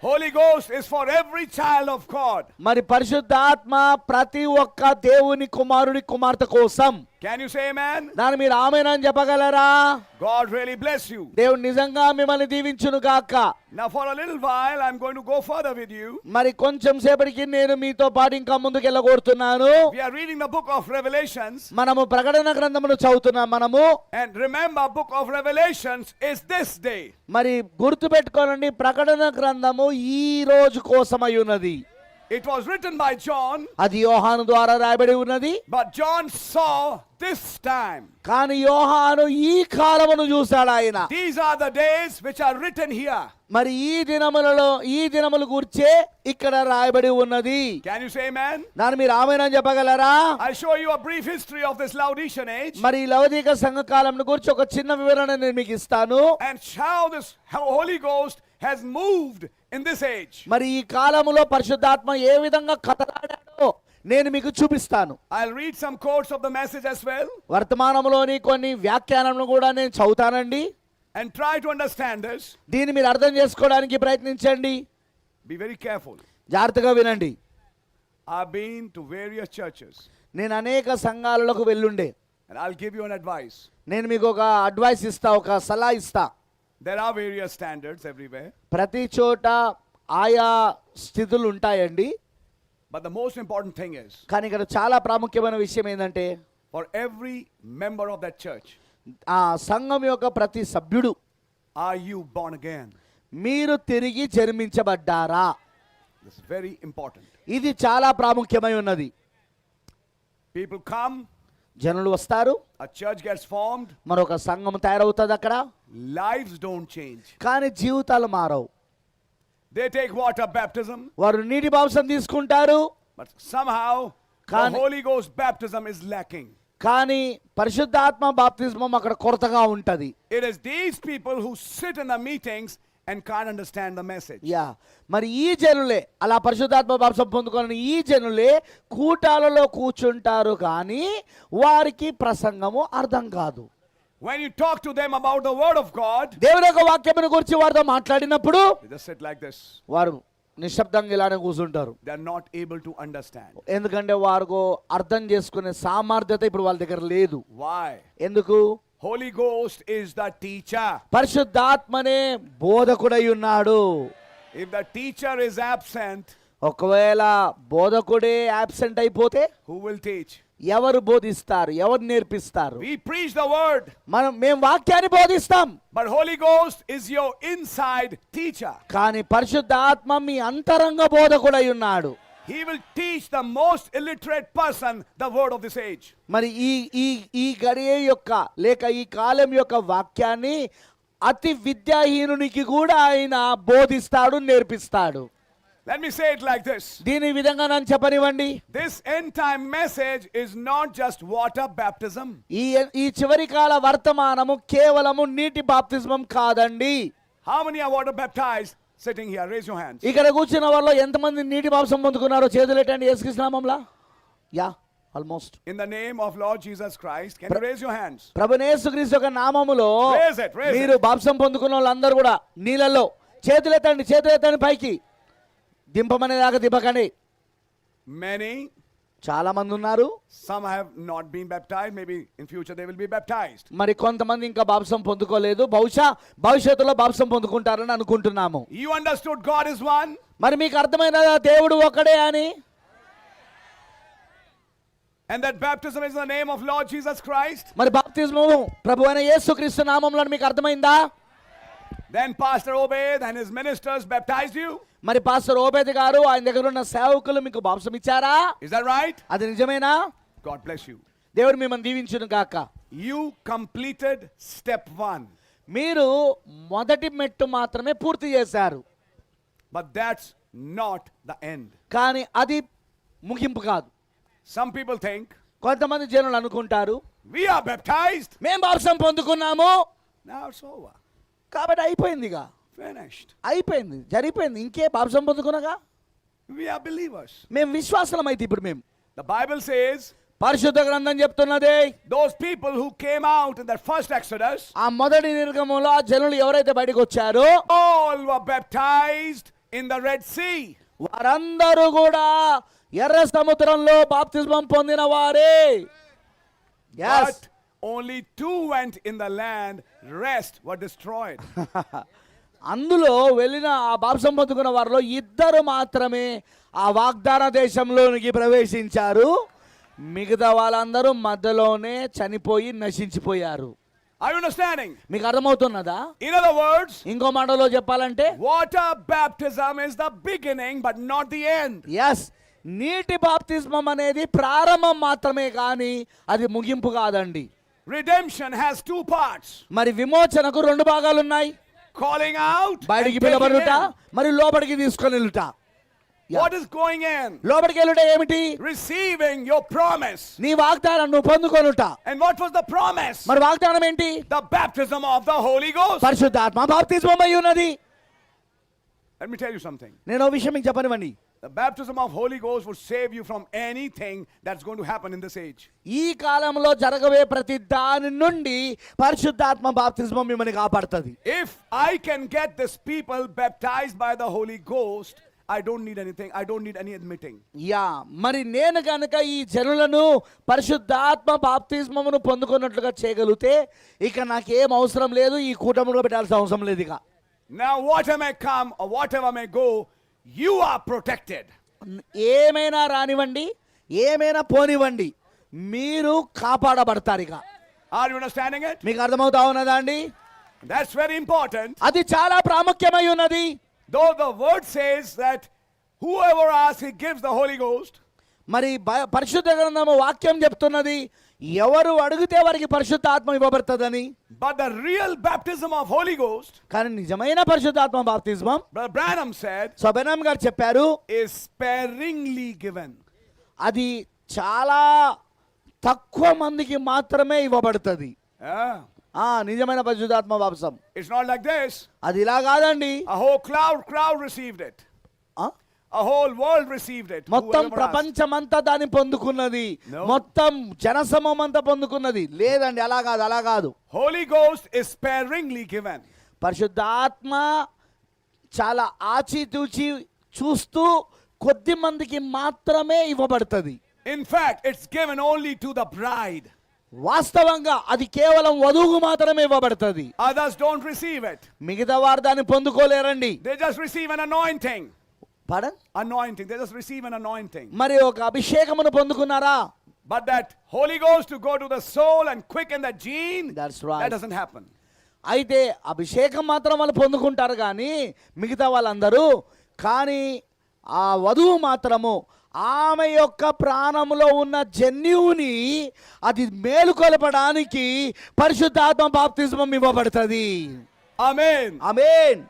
Holy Ghost is for every child of God. మరి పరిశుద్ధాత్మ ప్రతి ఒక్క దేవుని కుమారుడి కుమార్తె కోసం Can you say amen? దాని మీరు ఆమెనని చెప్పగలరా God really bless you. దేవుడు నిజంగా మిమ్మల్ని దీవించును గాక Now, for a little while, I'm going to go further with you. మరి కొంచెం సేపటికి నేను మీతో పాటు ఇంకా ముందుకు వెళ్ళగోరుతున్నాను We are reading the book of Revelations. మనము ప్రకటన గ్రంథమును చదువుతున్నాం మనము And remember, book of Revelations is this day. మరి గుర్తు పెట్టుకోనండి ప్రకటన గ్రంథము ఈ రోజు కోసమై ఉన్నది It was written by John, అది యోహాను ద్వారా రాయబడి ఉన్నది but John saw this time. కానీ యోహాను ఈ కాలమును చూశాడు ఆయన These are the days which are written here. మరి ఈ దినములలో ఈ దినములు కూర్చే ఇక్కడ రాయబడి ఉన్నది Can you say amen? దాన్ని మీరు ఆమెనని చెప్పగలరా I'll show you a brief history of this Laodicean age మరి ఈ లౌకిక సంఘ కాలం గురించి ఒక చిన్న వివరణ నేను మీకు ఇస్తాను and how this how Holy Ghost has moved in this age. మరి ఈ కాలములో పరిశుద్ధాత్మ ఏ విధంగా కథలాడాడో నేను మీకు చూపిస్తాను I'll read some quotes of the message as well వర్తమానంలోని కొన్ని వ్యాఖ్యానములు కూడా నేను చదువుతానండి and try to understand this. దీన్ని మీరు అర్థం చేసుకోవడానికి ప్రయత్నించండి Be very careful. జాగ్రత్తగా వినండి I've been to various churches నేను అనేక సంఘాలకు వెళ్ళుండే and I'll give you an advice. నేను మీకు ఒక అడ్వైస్ ఇస్తా ఒక సలహా ఇస్తా There are various standards everywhere, ప్రతి చోట ఆయా స్థితులు ఉంటాయండి but the most important thing is కానీ ఇక్కడ చాలా ప్రాముఖ్యమైన విషయం ఏంటంటే for every member of that church, ఆ సంఘం యొక్క ప్రతి సభ్యుడు are you born again? మీరు తిరిగి జన్మించబడ్డారా This is very important. ఇది చాలా ప్రాముఖ్యమై ఉన్నది People come, జనులు వస్తారు a church gets formed, మరొక సంఘం తయారవుతుంది అక్కడ lives don't change. కానీ జీవితాలు మారవు They take water baptism, వారు నీటి బాంసం తీసుకుంటారు but somehow Can- the Holy Ghost baptism is lacking. కానీ పరిశుద్ధాత్మ బాప్తిజమం అక్కడ కొరతగా ఉంటది It is these people who sit in the meetings and can't understand the message. Yeah మరి ఈ జనులే అలా పరిశుద్ధాత్మ బాప్సం పొందుకొని ఈ జనులే కూటాలలో కూర్చుంటారు కానీ వారికి ప్రసంగము అర్థం కాదు When you talk to them about the Word of God, దేవుని యొక్క వాక్యమును గురించి వారితో మాట్లాడినప్పుడు they just sit like this. వారు నిశ్శబ్దంగా ఇలానే కూర్చుంటారు They are not able to understand. ఎందుకంటే వారికి అర్థం చేసుకునే సామర్థ్యత ఇప్పుడు వాళ్ళ దగ్గర లేదు Why? ఎందుకు Holy Ghost is the teacher. పరిశుద్ధాత్మనే బోధకుడై ఉన్నాడు If the teacher is absent, ఒకవేళ బోధకుడే యాబ్సెంట్ అయిపోతే who will teach? ఎవరు బోధిస్తారు ఎవరు నేర్పిస్తారు We preach the Word, మనం మేము వాక్యాన్ని బోధిస్తాం but Holy Ghost is your inside teacher. కానీ పరిశుద్ధాత్మ మీ అంతరంగ బోధకుడై ఉన్నాడు He will teach the most illiterate person the word of this age. మరి ఈ ఈ ఈ గడియ యొక్క లేక ఈ కాలం యొక్క వాక్యాన్ని అతి విద్యాహీనునికి కూడా ఆయన బోధిస్తాడు నేర్పిస్తాడు Let me say it like this. దీని విధంగా నన్ను చెప్పనివ్వండి This end time message is not just water baptism. ఈ ఈ చివరి కాల వర్తమానము కేవలము నీటి బాప్తిజమం కాదండి How many are water baptized sitting here? Raise your hands. ఇక్కడ కూర్చున్న వాళ్ళు ఎంతమంది నీటి బాప్సం పొందుకున్నారో చేతులెట్టండి యేసుకృష్ణనామంలా yeah almost In the name of Lord Jesus Christ, can you raise your hands? ప్రభునేసుక్రీస్తు యొక్క నామములో Raise it, raise it. మీరు బాప్సం పొందుకున్న వాళ్ళందరూ కూడా నీళ్ళల్లో చేతులెత్తండి చేతులెత్తండి పైకి దింపమనే దాకా దింపకండి Many, చాలా మంది ఉన్నారు some have not been baptized. Maybe in future they will be baptized. మరి కొంతమంది ఇంకా బాప్సం పొందుకోలేదు బహుశా భవిష్యత్తులో బాప్సం పొందుకుంటారని అనుకుంటున్నాము You understood God is one? మరి మీకు అర్థమైనదా దేవుడు ఒక్కడే అని And that baptism is in the name of Lord Jesus Christ? మరి బాప్తిజము ప్రభు అయిన యేసుక్రీస్తు నామంలో మీకు అర్థమైందా Then Pastor Obed and his ministers baptized you? మరి పాస్టర్ ఓబేద్ గారు ఆయన దగ్గర ఉన్న సేవకులు మీకు బాప్సం ఇచ్చారా? Is that right? అది నిజమేనా? God bless you. దేవుడు మిమ్మల్ని దీవించును గాక. You completed step one, మీరు మొదటి మెట్టు మాత్రమే పూర్తి చేశారు. But that's not the end. కానీ అది ముగింపు కాదు. Some people think కొంతమంది జనులు అనుకుంటారు we are baptized, మేం బాప్సం పొందుకున్నాము. Now it's over, కాబట్టి అయిపోయింది ఇక finished. అయిపోయింది జరిగిపోయింది ఇంకే బాప్సం పొందుకునగా We are believers. మేము విశ్వాసం అయితే ఇప్పుడు మేము The Bible says పరిశుద్ధ గ్రంథం చెప్తున్నది those people who came out in that first Exodus, ఆ మొదటి నిర్గమంలో ఆ జనులు ఎవరైతే బయటకు వచ్చారో all were baptized in the Red Sea. వారందరూ కూడా ఎర్ర సముద్రంలో బాప్తిస్మం పొందిన వారే Yes. But only two went in the land, rest were destroyed. అందులో వెళ్ళిన ఆ బాప్సం పొందుకున్న వారిలో ఇద్దరు మాత్రమే ఆ వాగ్దాన దేశంలోనికి ప్రవేశించారు. మిగతా వాళ్ళందరూ మధ్యలోనే చనిపోయి నశించిపోయారు. Understanding? మీకు అర్థమవుతున్నదా? In other words, ఇంకో మాటలో చెప్పాలంటే water baptism is the beginning but not the end. Yes నీటి బాప్తిస్మం అనేది ప్రారంభం మాత్రమే కానీ అది ముగింపు కాదండి. Redemption has two parts. మరి విమోచనకు రెండు భాగాలు ఉన్నాయి calling out, బయటికి taking పిలవడుట in. మరి లోపలికి తీసుకొని వెళ్ళుట. What is going in? లోపలికి వెళ్ళుట ఏమిటి Receiving your promise. నీ వాగ్దానం నువ్వు పొందుకొనుట And what was the promise? మరి వాగ్దానం ఏంటి The baptism of the Holy Ghost. పరిశుద్ధాత్మ బాప్తిస్మం అయి ఉన్నది Let me tell you something. నేను విషయం మీకు చెప్పనివ్వండి The baptism of Holy Ghost would save you from anything that's going to happen in this age. ఈ కాలంలో జరగవే ప్రతి దాని నుండి పరిశుద్ధాత్మ బాప్తిస్మం మిమ్మల్ని కాపాడుతుంది If I can get this people baptized by the Holy Ghost, I don't need anything. I don't need any admitting. Yeah మరి నేను కనుక ఈ జనులను పరిశుద్ధాత్మ బాప్తిస్మమును పొందుకున్నట్లుగా చేయగలిగితే ఇక నాకేం అవసరం లేదు ఈ కూటమిలో పెట్టాల్సిన అవసరం లేదు ఇక Now, whatever may come or whatever may go, you are protected ఏమైనా రానివ్వండి ఏమైనా పోనివ్వండి మీరు కాపాడబడతారు ఇక. ఆర్ యు అండర్స్టాండింగ్ ఇట్ మీకు అర్థమవుతా ఉన్నదా అండి? దట్స్ వెరీ ఇంపార్టెంట్ అది చాలా ప్రాముఖ్యమై ఉన్నది. Though the word says that whoever as he gives the Holy Ghost మరి పరిశుద్ధ గ్రంథము వాక్యం చెప్తున్నది. ఎవరు అడిగితే వారికి పరిశుద్ధ ఆత్మ ఇవ్వబడుతుందని? But the real baptism of Holy Ghost కానీ నిజమైన పరిశుద్ధ ఆత్మ బాప్టిజం బ్రానం సెడ్ సబనం గారు చెప్పారు ఇస్ స్పెరింగ్లీ గివెన్ అది చాలా తక్కువ మందికి మాత్రమే ఇవ్వబడుతుంది. ఆ నిజమైన పరిశుద్ధాత్మ బాప్సం ఇట్స్ నాట్ లైక్ దిస్ అది ఇలా కాదండి. అహో క్లౌడ్ క్లౌడ్ రిసీవ్డ్ ఇట్ ఆ? Whole world received it. మొత్తం. ప్రపంచమంతా దాన్ని పొందుకున్నది. మొత్తం జనసమం అంతా పొందుకున్నది లేదండి అలా కాదు అలా కాదు Holy Ghost is sparingly given. పరిశుద్ధాత్మ చాలా ఆచితూచి చూస్తూ కొద్ది మందికి మాత్రమే ఇవ్వబడుతుంది In fact, it's given only to the bride. వాస్తవంగా అది కేవలం వధువుకు మాత్రమే ఇవ్వబడుతుంది Others don't receive it. మిగతా వారు దాన్ని పొందుకోలేరండి They just receive an anointing. పడన్ anointing they just receive an anointing మరి ఒక అభిషేకమును పొందుకున్నారా? But that Holi goes to go to the soul and quick in the gene that's right that doesn't happen అయితే అభిషేకం మాత్రం వాళ్ళు పొందుకుంటారు కానీ మిగతా వాళ్ళందరూ కానీ ఆ వధువు మాత్రము ఆమె యొక్క ప్రాణంలో ఉన్న జన్యువుని అది మేలుకొలపడానికి పరిశుద్ధాత్మ బాప్తిజం ఇవ్వబడుతుంది. Amen amen